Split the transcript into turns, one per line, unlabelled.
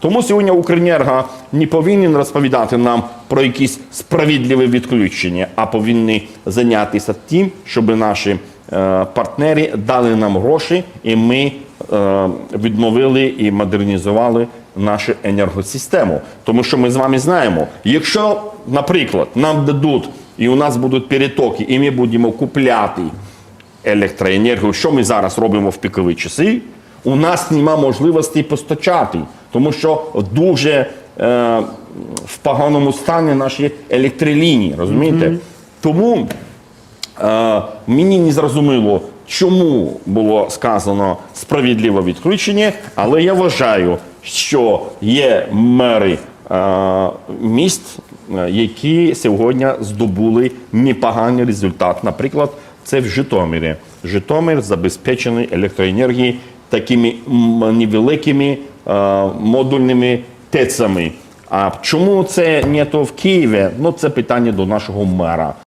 Тому сьогодні Укренерго не повинен розповідати нам про якісь справедливі відключення, а повинні зайнятися тим, щоб наші е, партнери дали нам гроші, і ми е, відновили і модернізували нашу енергосистему. Тому що ми з вами знаємо, якщо, наприклад, нам дадуть і у нас будуть перетоки, і ми будемо купляти електроенергію, що ми зараз робимо в пікові часи, у нас нема можливості постачати, тому що дуже е, в поганому стані наші електролінії, розумієте? Тому е, мені не зрозуміло, чому було сказано справедливе відключення, але я вважаю, що є мери е, міст, е, які сьогодні здобули непоганий результат. Наприклад, це в Житомирі. Житомир забезпечений електроенергією такими невеликими модульними ТЕЦами. А чому це не то в Києві? Ну це питання до нашого мера.